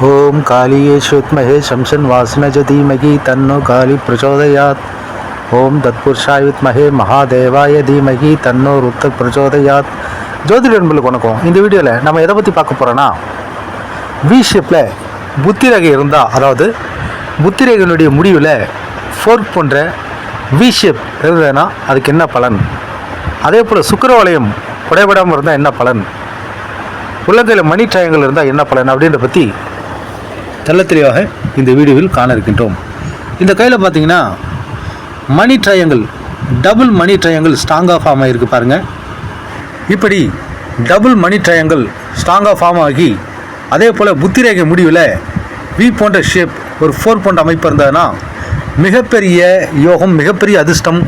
ஓம் காளியே சுத்மஹே சம்சன் வாசனஜ தீமகி தன்னோ காளி பிரச்சோதயாத் ஓம் தத்புருஷாய வித்மஹே மகாதேவாய தீமகி தன்னோ ருத்த பிரச்சோதயாத் ஜோதிட நண்பர்களுக்கு வணக்கம் இந்த வீடியோவில் நம்ம எதை பற்றி பார்க்க போகிறோன்னா வி ஷேப்பில் புத்தி ரேகை இருந்தால் அதாவது புத்தி ரேகையினுடைய முடிவில் ஃபோர்க் போன்ற வி ஷேப் இருந்ததுன்னா அதுக்கு என்ன பலன்? அதே போல் சுக்கரவலயம் உடைபடாமல் இருந்தால் என்ன பலன்? உள்ளங்கையில் மணி ட்ரையாங்கல் இருந்தால் என்ன பலன்? அப்படின்ற பற்றி தெள்ள இந்த வீடியோவில் காண இருக்கின்றோம். இந்த கையில் பார்த்தீங்கன்னா மணி ட்ரையாங்கிள் டபுள் மணி ட்ரையாங்கிள் ஸ்ட்ராங்காக ஃபார்ம் ஆகிருக்கு பாருங்கள் இப்படி டபுள் மணி ட்ரையாங்கிள் ஸ்ட்ராங்காக ஃபார்ம் ஆகி அதே போல் புத்திரேகை முடிவில் வி போன்ற ஷேப் ஒரு ஃபோர் போன்ற அமைப்பு இருந்ததுன்னா மிகப்பெரிய யோகம் மிகப்பெரிய அதிர்ஷ்டம்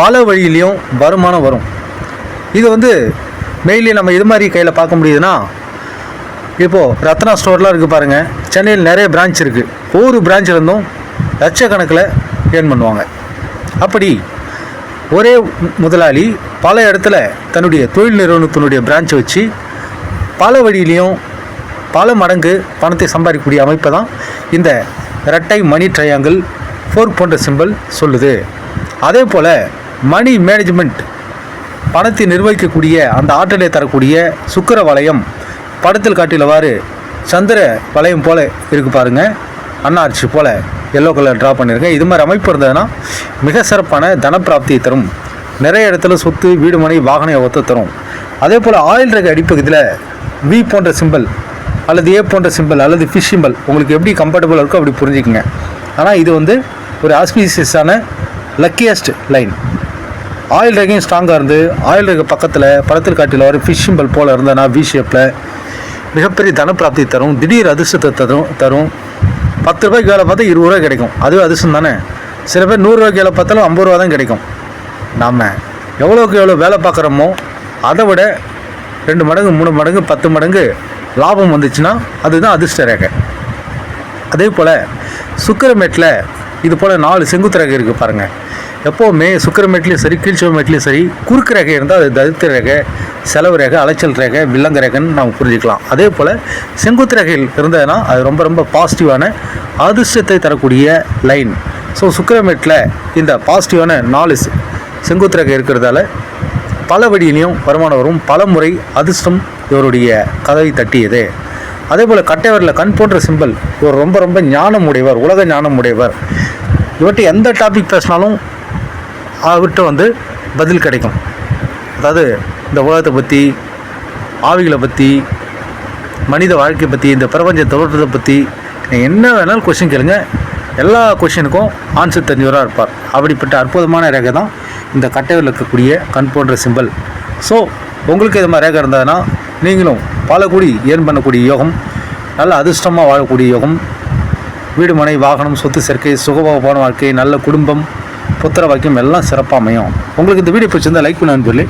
பல வழியிலையும் வருமானம் வரும். இது வந்து மெயிலே நம்ம இது மாதிரி கையில் பார்க்க முடியுதுன்னா இப்போது ரத்னா ஸ்டோர்லாம் இருக்குது பாருங்கள் சென்னையில் நிறைய பிரான்ச் இருக்குது ஒவ்வொரு பிரான்ச்சில் இருந்தும் லட்சக்கணக்கில் ஏர்ன் பண்ணுவாங்க. அப்படி ஒரே முதலாளி பல இடத்துல தன்னுடைய தொழில் நிறுவனத்தினுடைய பிரான்ச்சை வச்சு பல வழியிலையும் பல மடங்கு பணத்தை சம்பாதிக்கக்கூடிய அமைப்பை தான் இந்த ரெட்டை மணி ட்ரையாங்கிள் ஃபோர்க் போன்ற சிம்பல் சொல்லுது. அதே போல் மணி மேனேஜ்மெண்ட் பணத்தை நிர்வகிக்கக்கூடிய அந்த ஆற்றலை தரக்கூடிய சுக்கிர வளையம் படத்தில் காட்டிலவாறு சந்திர வளையம் போல் இருக்கு பாருங்கள் அன்னார்ச்சி போல் எல்லோ கலர் ட்ரா பண்ணியிருக்கேன். இது மாதிரி அமைப்பு இருந்ததுன்னா மிக சிறப்பான தனப்பிராப்தியை தரும். நிறைய இடத்துல சொத்து வீடு மனை வாகன யோகத்தை தரும். அதே போல் ஆயில் ரக அடிப்பகுதியில் வி போன்ற சிம்பல் அல்லது ஏ போன்ற சிம்பல் அல்லது ஃபிஷ் சிம்பிள் உங்களுக்கு எப்படி கம்ஃபர்டபுளாக இருக்கோ அப்படி புரிஞ்சுக்குங்க. ஆனால் இது வந்து ஒரு ஆஸ்பீசியஸான லக்கியஸ்ட் லைன் ஆயில் ரேகையும் ஸ்ட்ராங்காக இருந்து ஆயில் ரக பக்கத்தில் படத்தில் காட்டில் வர ஃபிஷ் சிம்பல் போல் இருந்ததுன்னா வி ஷேப்பில் மிகப்பெரிய தனப்பிராப்தி தரும் திடீர் அதிர்ஷ்டத்தை தரும் தரும். பத்து ரூபாய்க்கு வேலை பார்த்தா இருபது ரூபாய் கிடைக்கும். அதுவே அதிர்ஷ்டம் தானே? சில பேர் நூறுரூவாய்க்கு வேலை பார்த்தாலும் ஐம்பது ரூபா தான் கிடைக்கும். நாம் எவ்வளோக்கு எவ்வளோ வேலை பார்க்குறோமோ அதை விட ரெண்டு மடங்கு மூணு மடங்கு பத்து மடங்கு லாபம் வந்துச்சுன்னா அதுதான் அதிர்ஷ்ட ரேகை. அதே போல் சுக்கரமேட்டில் இது போல் நாலு செங்குத்து ரேகை இருக்குது பாருங்கள் எப்போவுமே சுக்கரமேட்லேயும் சரி கீழ்ச்சிவமேட்லேயும் சரி குறுக்கு ரேகை இருந்தால் அது தரித்திர ரேகை செலவு ரேகை அலைச்சல் ரேகை வில்லங்க ரேகைன்னு நம்ம புரிஞ்சுக்கலாம். அதே போல் செங்குத்து ரேகையில் இருந்ததுன்னா அது ரொம்ப ரொம்ப பாசிட்டிவான அதிர்ஷ்டத்தை தரக்கூடிய லைன் ஸோ சுக்கரமேட்டில் இந்த பாசிட்டிவான நாலு செங்குத்து ரேகை இருக்கிறதால பல வழியிலையும் வருமானம் வரும். பல முறை அதிர்ஷ்டம் இவருடைய கதவை தட்டியது. அதே போல் கட்டைவரில் கண் போன்ற சிம்பல் இவர் ரொம்ப ரொம்ப ஞானம் உடையவர் உலக ஞானம் உடையவர் இவர்கிட்ட எந்த டாபிக் பேசினாலும் அவர்கிட்ட வந்து பதில் கிடைக்கும். அதாவது இந்த உலகத்தை பற்றி ஆவிகளை பற்றி மனித வாழ்க்கையை பற்றி இந்த பிரபஞ்ச தோற்றத்தை பற்றி நீங்கள் என்ன வேணாலும் கொஷின் கேளுங்க. எல்லா கொஷினுக்கும் ஆன்சர் தெரிஞ்சவராக இருப்பார். அப்படிப்பட்ட அற்புதமான ரேகை தான் இந்த கட்டையில் இருக்கக்கூடிய கண் போன்ற சிம்பல். ஸோ உங்களுக்கு இது மாதிரி ரேகை இருந்ததுன்னா நீங்களும் பல கோடி ஏர்ன் பண்ணக்கூடிய யோகம் நல்ல அதிர்ஷ்டமாக வாழக்கூடிய யோகம். வீடு மனை வாகனம் சொத்து சேர்க்கை சுகபோகமான வாழ்க்கை நல்ல குடும்பம் புத்திர வாக்கியம் எல்லாம் சிறப்பாக அமையும் உங்களுக்கு இந்த வீடியோ பிடிச்சிருந்தால் லைக் பண்ண நண்பர்களே